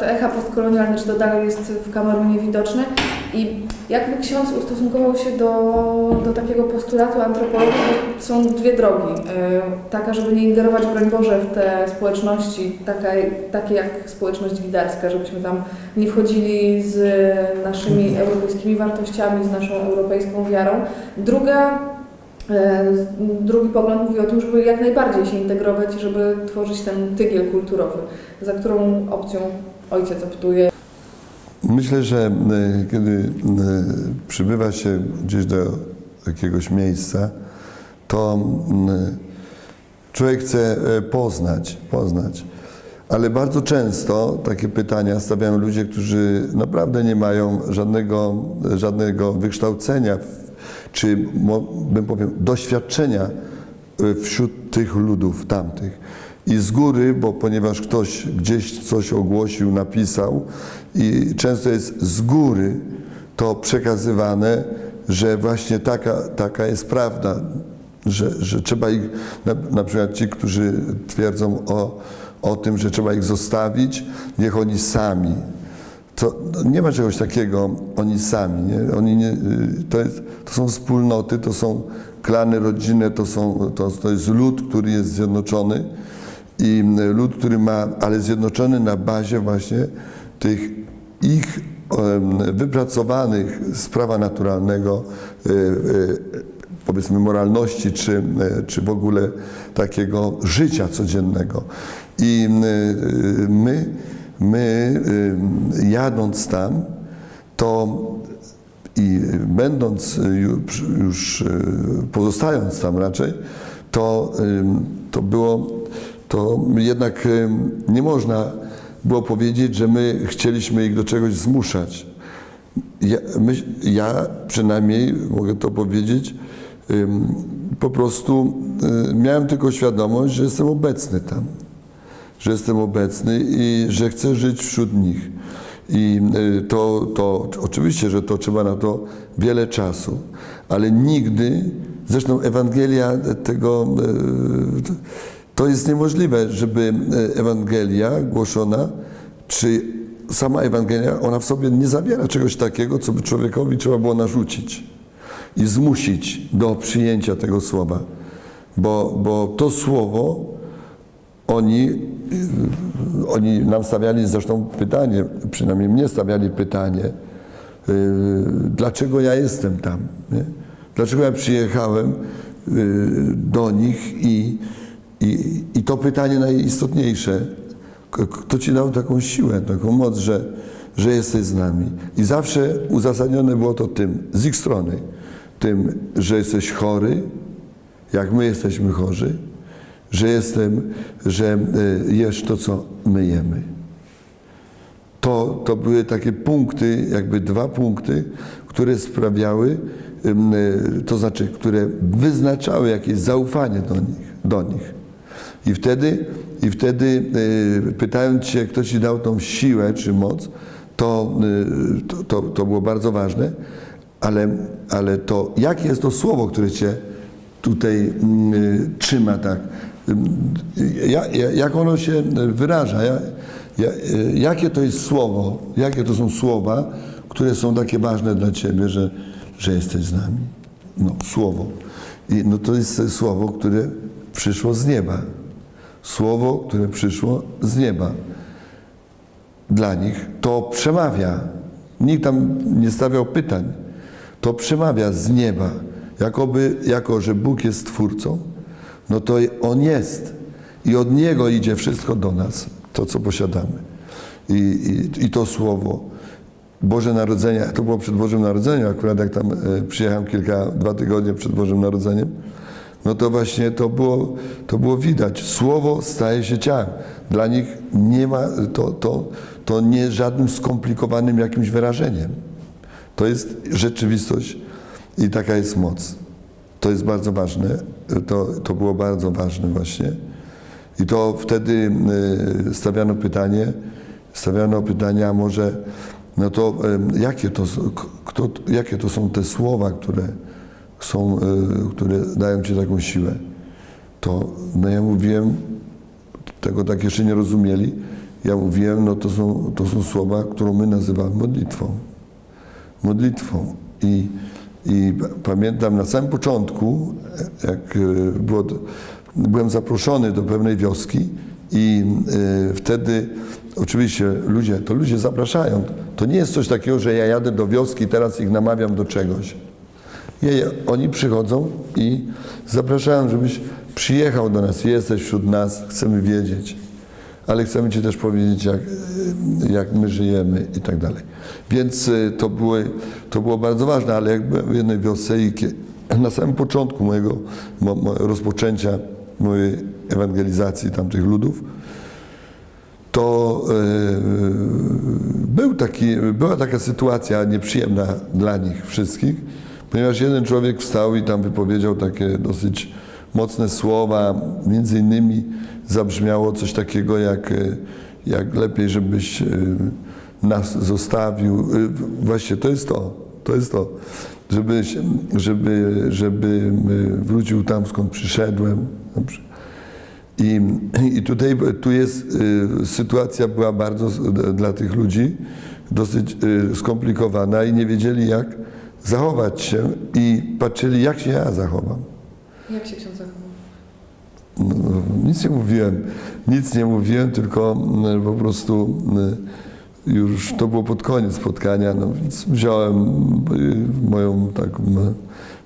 te echa postkolonialne, czy to dalej jest w Kamerunie widoczne i jakby ksiądz ustosunkował się do, do takiego postulatu antropologii, są dwie drogi. E, Taka, żeby nie ingerować, broń Boże, w te społeczności, taka, takie jak społeczność widarska, żebyśmy tam nie wchodzili z naszymi europejskimi wartościami, z naszą europejską wiarą. Druga E, Drugi pogląd mówi o tym, żeby jak najbardziej się integrować, żeby tworzyć ten tygiel kulturowy, za którą opcją ojciec optuje. Myślę, że e, kiedy e, przybywa się gdzieś do jakiegoś miejsca, to człowiek chce e, poznać, poznać. Ale bardzo często takie pytania stawiają ludzie, którzy naprawdę nie mają żadnego, żadnego wykształcenia, czy bym doświadczenia wśród tych ludów tamtych. I z góry, bo ponieważ ktoś gdzieś coś ogłosił, napisał i często jest z góry to przekazywane, że właśnie taka, taka jest prawda, że, że trzeba ich, na, na przykład ci, którzy twierdzą o, o tym, że trzeba ich zostawić, niech oni sami. To, nie ma czegoś takiego, oni sami. Nie? Oni nie, y, to, jest, to są wspólnoty, to są klany rodzinne, to, są, to, to jest lud, który jest zjednoczony i y, lud, który ma, ale zjednoczony na bazie właśnie tych ich wypracowanych z prawa naturalnego, y, y, powiedzmy moralności, czy, czy w ogóle takiego życia codziennego. I my, my jadąc tam, to i będąc już, już pozostając tam raczej, to, to było, to jednak ym, nie można było powiedzieć, że my chcieliśmy ich do czegoś zmuszać. Ja, my, ja przynajmniej mogę to powiedzieć, po prostu y, miałem tylko świadomość, że jestem obecny tam, że jestem obecny i że chcę żyć wśród nich. I y, to, to oczywiście, że to trzeba na to wiele czasu, ale nigdy, zresztą Ewangelia tego, to jest niemożliwe, żeby y, Ewangelia głoszona, czy sama Ewangelia, ona w sobie nie zawiera czegoś takiego, co by człowiekowi trzeba było narzucić i zmusić do przyjęcia tego słowa. Bo, bo to słowo oni, y, oni nam stawiali zresztą pytanie, przynajmniej mnie stawiali pytanie, y, dlaczego ja jestem tam? Nie? Dlaczego ja przyjechałem do nich i, i, to pytanie najistotniejsze, kto ci dał taką siłę, taką moc, że, że jesteś z nami? I zawsze uzasadnione było to tym, z ich strony, tym, że jesteś chory, jak my jesteśmy chorzy, że jestem, że y, jesz to, co my jemy. To, to były takie punkty, jakby dwa punkty, które sprawiały, y, to znaczy, które wyznaczały jakieś zaufanie do nich. Do nich. I wtedy, i wtedy y, pytając się, kto ci dał tą siłę czy moc, to, y, to, to, to było bardzo ważne, ale, ale to, jakie jest to słowo, które cię tutaj mm, y, trzyma tak. Ja, ja, jak ono się wyraża? Ja, ja, jakie to jest słowo? Jakie to są słowa, które są takie ważne dla Ciebie, że, że jesteś z nami? No, słowo. I no to jest słowo, które przyszło z nieba. Słowo, które przyszło z nieba. Dla nich to przemawia. Nikt tam nie stawiał pytań. To przemawia z nieba. Jakoby, jako że Bóg jest Twórcą, no to On jest. I od Niego idzie wszystko do nas, to co posiadamy. I, i, i to słowo. Boże Narodzenie, to było przed Bożym Narodzeniem, akurat jak tam e, przyjechałem kilka, dwa tygodnie przed Bożym Narodzeniem, no to właśnie to było, to było widać. Słowo staje się ciałem. Dla nich nie ma, to, to, to nie żadnym skomplikowanym jakimś wyrażeniem. To jest rzeczywistość i taka jest moc. To jest bardzo ważne. To, to było bardzo ważne właśnie. I to wtedy y, stawiano pytanie, stawiano pytanie, a może no to y, jakie to, kto, jakie to są te słowa, które są, y, które dają ci taką siłę. To no ja mówiłem, tego tak jeszcze nie rozumieli. ja mówiłem, no to są, to są słowa, którą my nazywamy modlitwą. Modlitwą. I, i pa- pamiętam na samym początku, jak e, było, byłem zaproszony do pewnej wioski i e, wtedy oczywiście ludzie, to ludzie zapraszają. To nie jest coś takiego, że ja jadę do wioski i teraz ich namawiam do czegoś. Nie, oni przychodzą i zapraszają, żebyś przyjechał do nas, jesteś wśród nas, chcemy wiedzieć, ale chcemy Ci też powiedzieć, jak, jak my żyjemy i tak dalej. Więc y, to, to było bardzo ważne, ale jak byłem w jednej wiosce i na samym początku mojego mo, mo, rozpoczęcia mojej ewangelizacji tamtych ludów, to e, był taki, była taka sytuacja nieprzyjemna dla nich wszystkich, ponieważ jeden człowiek wstał i tam wypowiedział takie dosyć mocne słowa, między innymi zabrzmiało coś takiego jak, e, jak lepiej, żebyś e, nas zostawił. E, Właśnie to jest to, to jest to, żebyś, żeby, żeby wrócił tam, skąd przyszedłem. I, I tutaj tu jest sytuacja była bardzo dla tych ludzi dosyć skomplikowana i nie wiedzieli jak zachować się i patrzyli jak się ja zachowam. Jak się ksiądz zachował? No, no, nic nie mówiłem, nic nie mówiłem, tylko mm, po prostu y, już to było pod koniec spotkania, no więc wziąłem y, moją taką,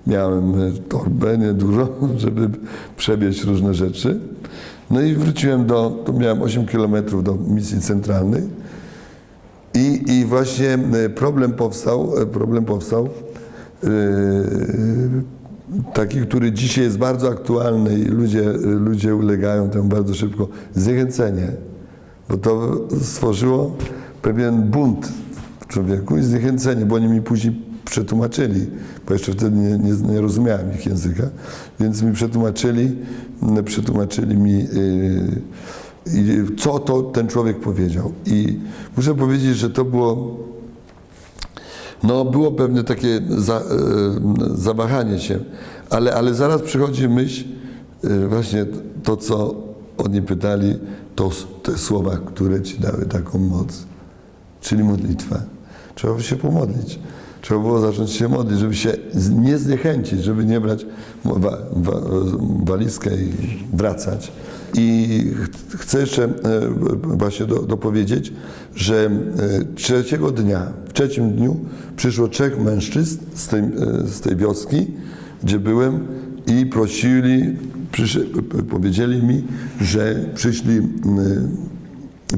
miałem y, torbę niedużo, żeby przewieźć różne rzeczy. No i wróciłem do, to miałem 8 kilometrów do misji centralnej i, i właśnie y, problem powstał, problem powstał taki, który dzisiaj jest bardzo aktualny i ludzie, ludzie ulegają temu bardzo szybko, zniechęcenie. Bo to stworzyło pewien bunt w człowieku i zniechęcenie, bo oni mi później przetłumaczyli, bo jeszcze wtedy nie, nie, nie rozumiałem ich języka, więc mi przetłumaczyli, przetłumaczyli mi, yy, i co to ten człowiek powiedział. I muszę powiedzieć, że to było no, było pewne takie za, e, zawahanie się, ale, ale zaraz przychodzi myśl, e, właśnie to, co oni pytali, to te słowa, które ci dały taką moc, czyli modlitwa. Trzeba było się pomodlić. Trzeba było zacząć się modlić, żeby się nie zniechęcić, żeby nie brać wa, wa, walizkę i wracać. I ch- chcę jeszcze e, właśnie do, dopowiedzieć, że e, trzeciego dnia, w trzecim dniu przyszło trzech mężczyzn z tej, e, z tej wioski, gdzie byłem i prosili, powiedzieli mi, że przyszli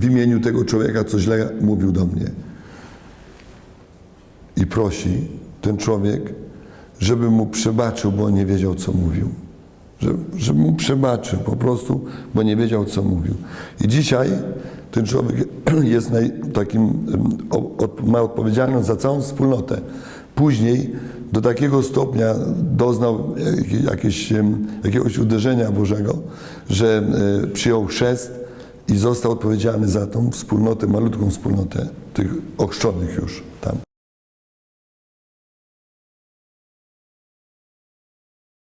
w imieniu tego człowieka, co źle mówił do mnie i prosi ten człowiek, żeby mu przebaczył, bo nie wiedział, co mówił. Żeby, żeby mu przebaczył po prostu, bo nie wiedział, co mówił. I dzisiaj ten człowiek jest naj, takim, ma odpowiedzialność za całą wspólnotę. Później do takiego stopnia doznał jak- jakieś, jakiegoś uderzenia Bożego, że przyjął chrzest i został odpowiedzialny za tą wspólnotę, malutką wspólnotę tych ochrzczonych już.